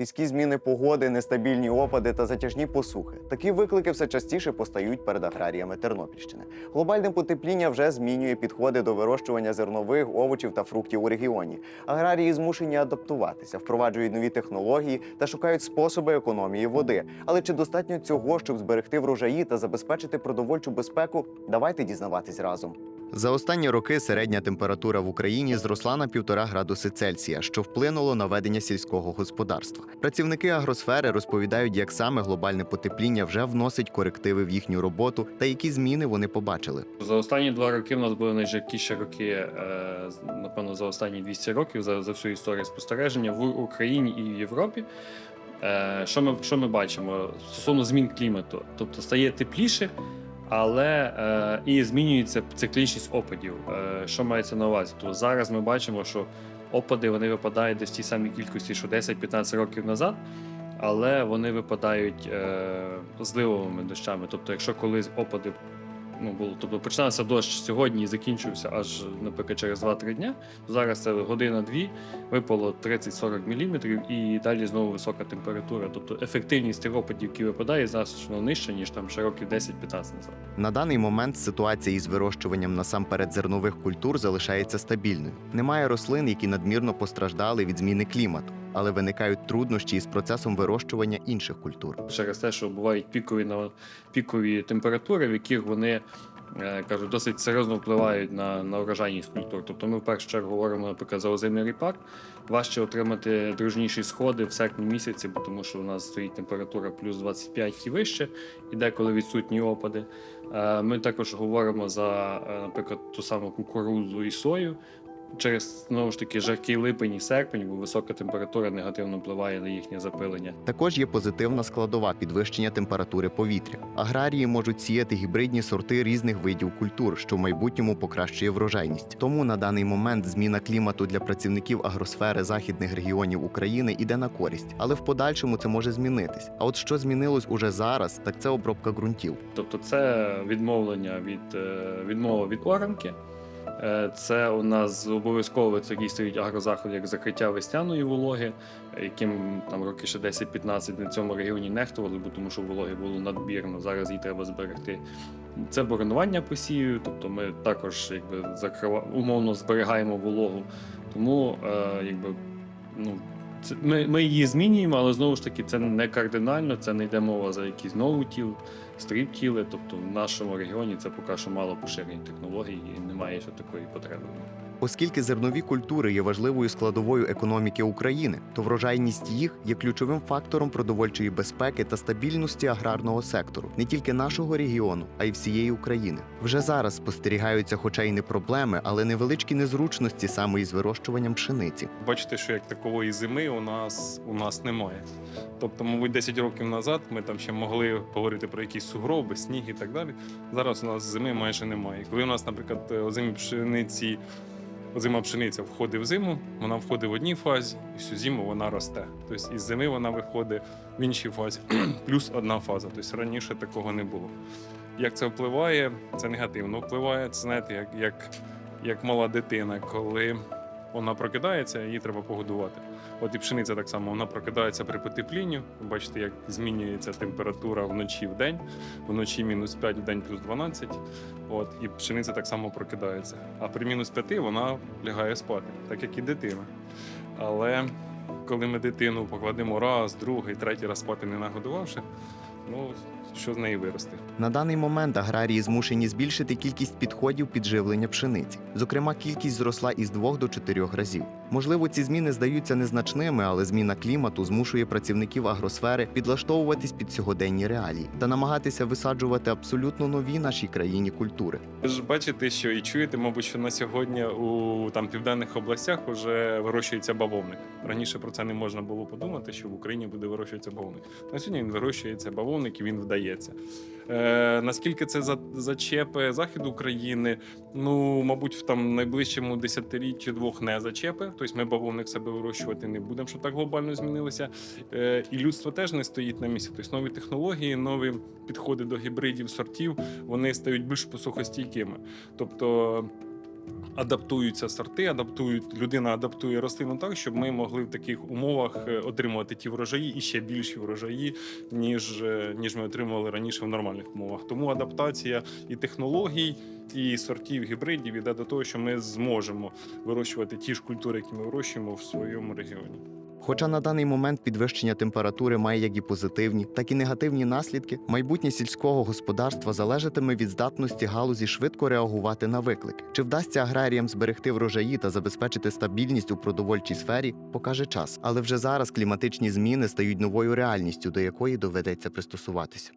різкі зміни погоди, нестабільні опади та затяжні посухи. Такі виклики все частіше постають перед аграріями Тернопільщини. Глобальне потепління вже змінює підходи до вирощування зернових, овочів та фруктів у регіоні. Аграрії змушені адаптуватися, впроваджують нові технології та шукають способи економії води. Але чи достатньо цього, щоб зберегти врожаї та забезпечити продовольчу безпеку? Давайте дізнаватись разом. За останні роки середня температура в Україні зросла на півтора градуси Цельсія, що вплинуло на ведення сільського господарства. Працівники агросфери розповідають, як саме глобальне потепління вже вносить корективи в їхню роботу та які зміни вони побачили. За останні два роки в нас були найжаркіші роки, е, напевно, за останні 200 років за, за всю історію спостереження в Україні і в Європі. Е, Що ми, що ми бачимо стосовно змін клімату? Тобто стає тепліше, але е, і змінюється циклічність опадів. Е, Що мається на увазі? То зараз ми бачимо, що опади вони випадають десь в тій самій кількості, що 10-15 років назад. Але вони випадають е, зливовими дощами. Тобто, якщо колись опади ну, було, тобто починався дощ сьогодні і закінчився аж, наприклад, через 2-3 дня. Зараз це година-дві, випало 30-40 мм і далі знову висока температура. Тобто ефективність тих опадів, які випадає, значно нижча, ніж там ще років 10-15 назад. На даний момент ситуація із вирощуванням насамперед зернових культур залишається стабільною. Немає рослин, які надмірно постраждали від зміни клімату, але виникають труднощі із процесом вирощування інших культур. Через те, що бувають пікові на пікові температури, в яких вони е, кажуть, досить серйозно впливають на, на врожайність культур. Тобто ми в першу чергу говоримо, наприклад, за озимий ріпак. Важче отримати дружніші сходи в серпні місяці, тому що у нас стоїть температура плюс 25 і вище, і деколи відсутні опади. Е, Ми також говоримо за, е, наприклад, ту саму кукурудзу і сою. Через знову ж таки жаркий липень і серпень, бо висока температура негативно впливає на їхнє запилення. Також є позитивна складова підвищення температури повітря. Аграрії можуть сіяти гібридні сорти різних видів культур, що в майбутньому покращує врожайність. Тому на даний момент зміна клімату для працівників агросфери західних регіонів України йде на користь, але в подальшому це може змінитись. А от що змінилось уже зараз, так це обробка ґрунтів. Тобто це відмовлення від е, відмова від оранки. Е, Це у нас обов'язково такий стоїть агрозаход, як закриття весняної вологи, яким там роки ще 10-15 на цьому регіоні нехтували, бо тому що вологи було надбірно. Зараз її треба зберегти. Це боронування посію, тобто ми також якби закрива... умовно зберігаємо вологу. Тому е, якби ну. Ми, ми її змінюємо, але знову ж таки це не кардинально, це не йде мова за якісь нову тіл, стріп тіли. Тобто в нашому регіоні це поки що мало поширені технології і немає ще такої потреби. Оскільки зернові культури є важливою складовою економіки України, то врожайність їх є ключовим фактором продовольчої безпеки та стабільності аграрного сектору не тільки нашого регіону, а й всієї України. Вже зараз спостерігаються, хоча й не проблеми, але невеличкі незручності саме із вирощуванням пшениці. Бачите, що як такової зими у нас у нас немає. Тобто, мабуть, 10 років назад ми там ще могли говорити про якісь сугроби, сніг і так далі. Зараз у нас зими майже немає. Коли у нас, наприклад, озимі пшениці, озима пшениця входить в зиму, вона входить в одній фазі, і всю зиму вона росте. Тобто із зими вона виходить в іншій фазі, плюс одна фаза. Тобто раніше такого не було. Як це впливає? Це негативно впливає. Це знаєте, як, як, як мала дитина, коли вона прокидається, її треба погодувати. От і пшениця так само вона прокидається при потеплінні. Ви Бачите, як змінюється температура вночі в день. Вночі мінус 5, в день плюс 12. От, і пшениця так само прокидається. А при мінус 5 вона лягає спати, так як і дитина. Але коли ми дитину покладемо раз, другий, третій раз спати не нагодувавши, ну що з неї виросте? На даний момент аграрії змушені збільшити кількість підходів підживлення пшениці. Зокрема, кількість зросла із 2 до 4 разів. Можливо, ці зміни здаються незначними, але зміна клімату змушує працівників агросфери підлаштовуватись під сьогоденні реалії та намагатися висаджувати абсолютно нові нашій країні культури. Ви ж бачите, що і чуєте, мабуть, що на сьогодні у там південних областях вже вирощується бавовник. Раніше про це не можна було подумати, що в Україні буде вирощуватися бавовник. На сьогодні він вирощується бавовник і він вдається. Е, наскільки це за- зачепи заходу України? Ну, мабуть, в там найближчому десятиріччі двох не зачепи. Тобто ми бавовник себе вирощувати не будемо, що так глобально змінилося. Е, і людство теж не стоїть на місці. Тобто нові технології, нові підходи до гібридів, сортів, вони стають більш посухостійкими. Тобто адаптуються сорти, адаптують людина адаптує рослину так, щоб ми могли в таких умовах е, отримувати ті врожаї і ще більші врожаї, ніж, е, ніж ми отримували раніше в нормальних умовах. Тому адаптація і технологій, і сортів гібридів іде до того, що ми зможемо вирощувати ті ж культури, які ми вирощуємо в своєму регіоні. Хоча на даний момент підвищення температури має як і позитивні, так і негативні наслідки, майбутнє сільського господарства залежатиме від здатності галузі швидко реагувати на виклики. Чи вдасться аграріям зберегти врожаї та забезпечити стабільність у продовольчій сфері, покаже час. Але вже зараз кліматичні зміни стають новою реальністю, до якої доведеться пристосуватися.